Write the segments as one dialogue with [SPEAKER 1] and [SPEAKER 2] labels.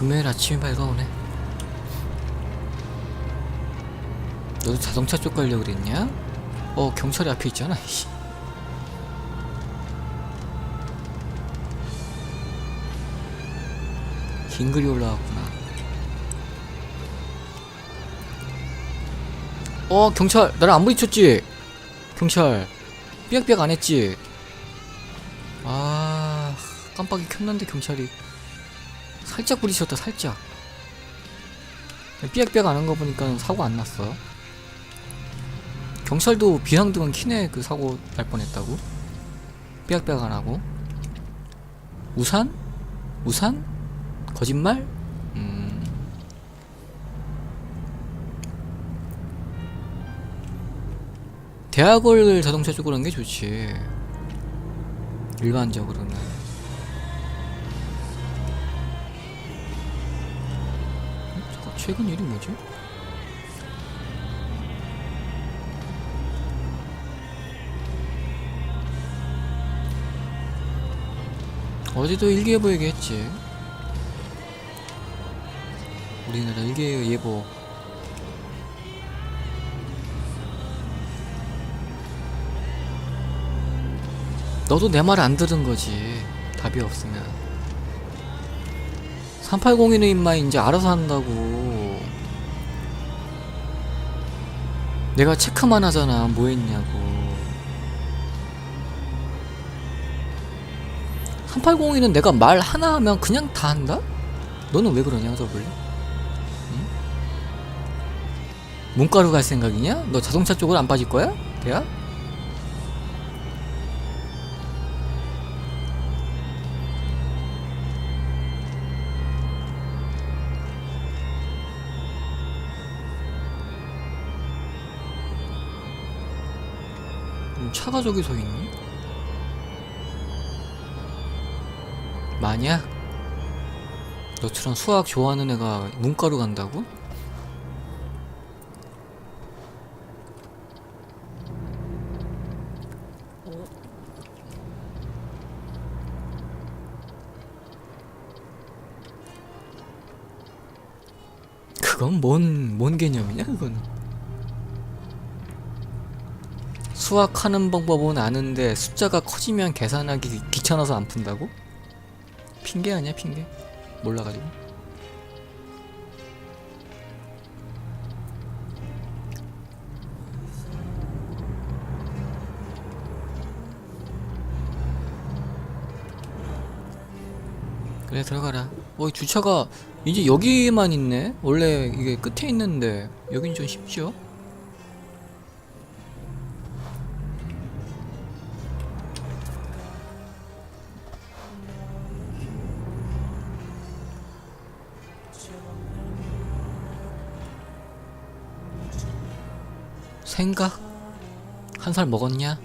[SPEAKER 1] 금요일 아침이 밝아오네. 너도 자동차 쪽 가려고 그랬냐? 어, 경찰이 앞에 있잖아, 씨. 긴 글이 올라왔구나. 어, 경찰, 나를 안 부딪혔지? 경찰, 삐약삐약 안 했지? 아, 깜빡이 켰는데 경찰이 살짝 부딪혔다, 살짝. 삐약삐약 안 한 거 보니까 사고 안 났어. 경찰도 비상등은 키네 그 사고 날 뻔했다고. 삐약삐약 안 하고. 우산? 우산? 거짓말? 음. 대학을 자동차 쪽으로 하는 게 좋지. 일반적으로는. 최근 일이 뭐지? 어제도 일기예보 얘기했지. 우리나라 일기예보. 너도 내 말 안 들은 거지. 답이 없으면. 3802는 임마 이제 알아서 한다고. 내가 체크만 하잖아. 뭐 했냐고. 3802는 내가 말 하나 하면 그냥 다 한다? 너는 왜 그러냐, 저블리? 응? 문과로 갈 생각이냐? 너 자동차 쪽으로 안 빠질 거야? 대학? 차가 저기 서 있니? 만약 너처럼 수학 좋아하는 애가 문과로 간다고? 그건 뭔, 뭔 개념이냐, 그건. 수학하는 방법은 아는데 숫자가 커지면 계산하기 귀찮아서 안 푼다고? 핑계 아니야, 핑계? 몰라가지고. 그래 들어가라. 어, 이 주차가 이제 여기만 있네. 원래 이게 끝에 있는데 여긴 좀 쉽죠? 생각? 한 살 먹었냐?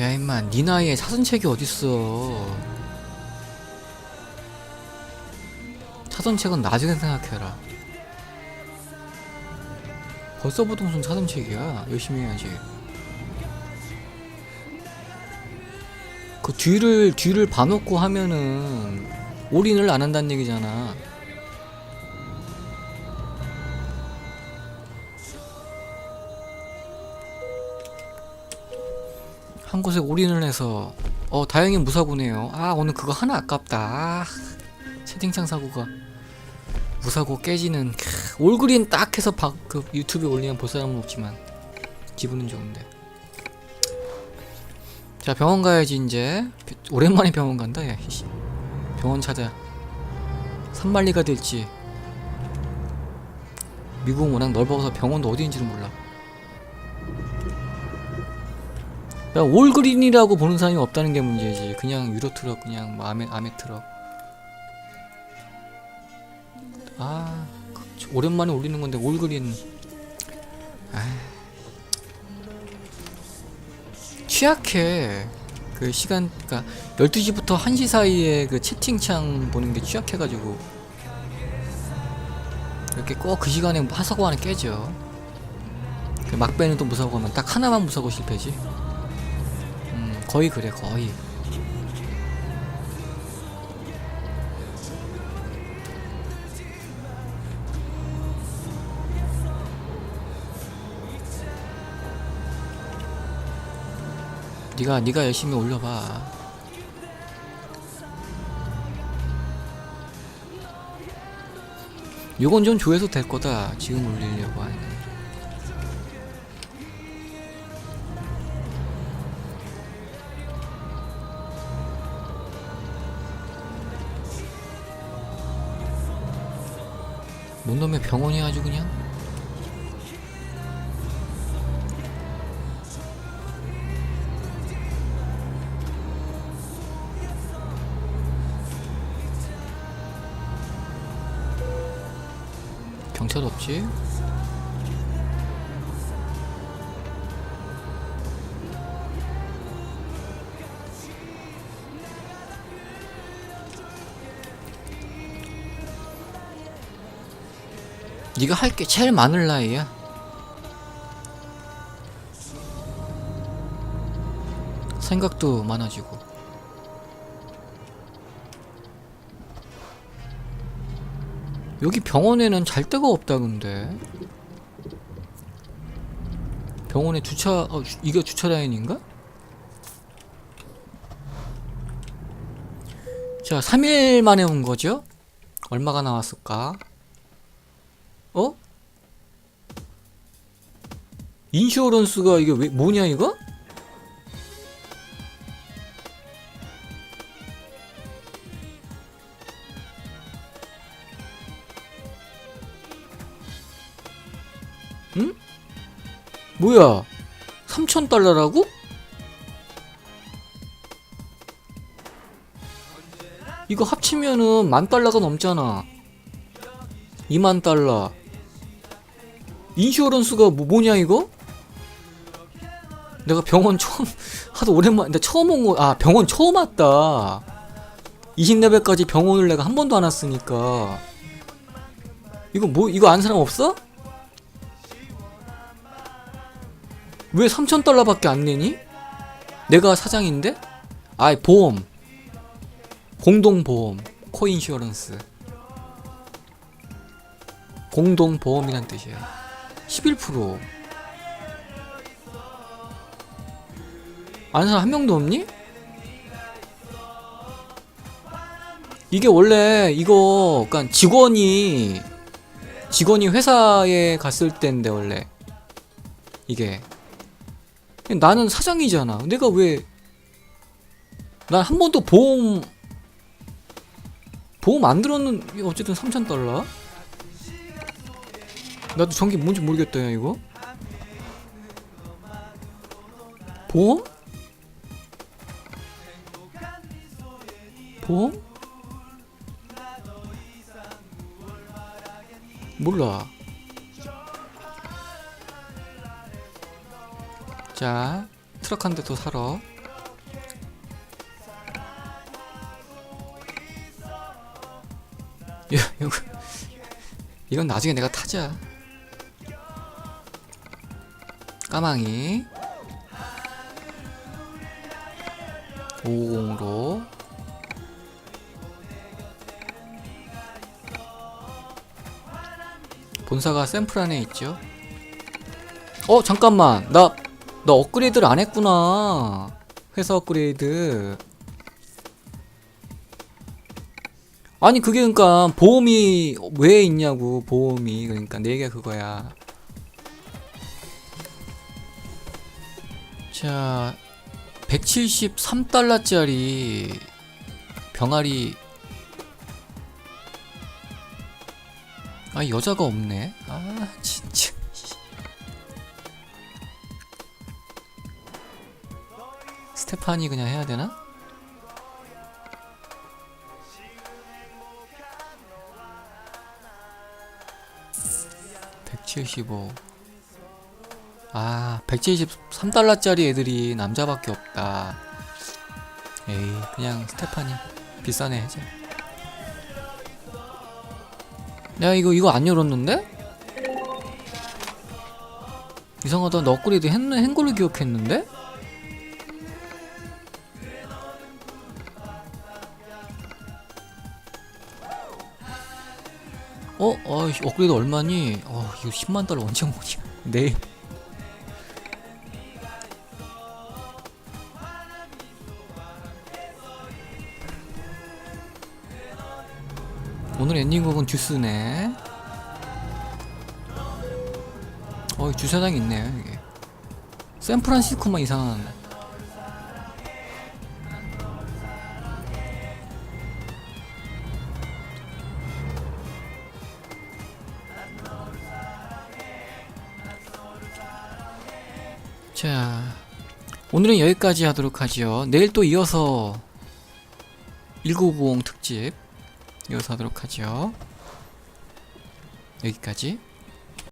[SPEAKER 1] 야 임마 니 나이에 사전책이 어딨어? 사전책은 나중에 생각해라. 벌써부터 무슨 사전책이야. 열심히 해야지. 그 뒤를 뒤를 봐놓고 하면은 올인을 안 한다는 얘기잖아 한 곳에 올인을 해서 어 다행히 무사고네요. 아 오늘 그거 하나 아깝다. 아, 채팅창 사고가 무사고 깨지는 캬, 올그린 딱 해서 박, 그 유튜브에 올리면 볼 사람은 없지만 기분은 좋은데. 자 병원 가야지 이제. 오랜만에 병원 간다 야 씨. 병원 찾아. 산만리가 될지. 미국은 워낙 넓어서 병원도 어디인지를 몰라 야, 올그린이라고 보는 사람이 없다는 게 문제지. 그냥 유로 트럭, 그냥 뭐 아메 아메 트럭. 아, 그- 오랜만에 올리는 건데 올그린. 아, 취약해. 그 시간, 그니까 12시부터 1시 사이에 그 채팅창 보는 게 취약해가지고 이렇게 꼭 그 시간에 하사고 하나 깨져. 그 막배는 또 무사고 하면 딱 하나만 무사고 실패지. 음, 거의 그래, 거의. 네가 네가 열심히 올려봐. 요건 좀 조회수 될 거다. 지금 올리려고 하는. 뭔 놈의 병원이 아주 그냥 경찰 없지? 네가 할 게 제일 많을 나이야. 생각도 많아지고. 여기 병원에는 잘 데가 없다 근데. 병원에 주차 어, 주- 이게 주차 라인인가? 자, 3일 만에 온 거죠? 얼마가 나왔을까? 어? 인슈어런스가 이게 왜 뭐냐 이거? 응? 뭐야? 3천 달러라고? 이거 합치면은 만 달러가 넘잖아. 2만 달러. 인슈어런스가 뭐, 뭐냐 이거? 내가 병원 처음 하도 오랜만 나 처음 온 거 아 병원 처음 왔다 20레벨까지 병원을 내가 한 번도 안 왔으니까 이거 뭐 이거 아는 사람 없어? 왜 3,000달러밖에 안 내니? 내가 사장인데? 아이 보험 공동보험 코인슈어런스 공동보험이란 뜻이야 11% 아는 사람 한 명도 없니? 이게 원래 이거 그러니까 직원이 직원이 회사에 갔을 때인데 원래 이게 나는 사장이잖아. 내가 왜 난 한 번도 보험 보험 안 들었는 어쨌든 3천 달러. 나도 전기 뭔지 모르겠다 야 이거. 보험? 보험? 몰라. 자, 트럭 한 대 더 사러. 야, 이거, 이건 나중에 내가 타자. 까망이. 550으로. 본사가 샘플 안에 있죠. 어, 잠깐만. 나, 나 업그레이드를 안 했구나. 회사 업그레이드. 아니, 그게 그니까, 보험이 왜 있냐고, 보험이. 그러니까, 내 얘기가 그거야. 자, 173달러짜리 병아리. 아, 여자가 없네. 아, 진짜. 스테파니 그냥 해야 되나? (175) 아 173달러짜리 애들이 남자밖에 없다 에이 그냥 스테파니 비싸네 해자 야 이거 이거 안 열었는데? 이상하다 너 업그레이드 했, 한 걸로 기억했는데? 어? 어 업그레이드 얼마니? 어 이거 10만 달러 언제 모냐 내일 오늘 엔딩곡은 듀스네. 어 주차장 있네요 이게 샌프란시스코만 이상한. 자 오늘은 여기까지 하도록 하죠 내일 또 이어서 1950 특집 이어서 하도록 하죠. 여기까지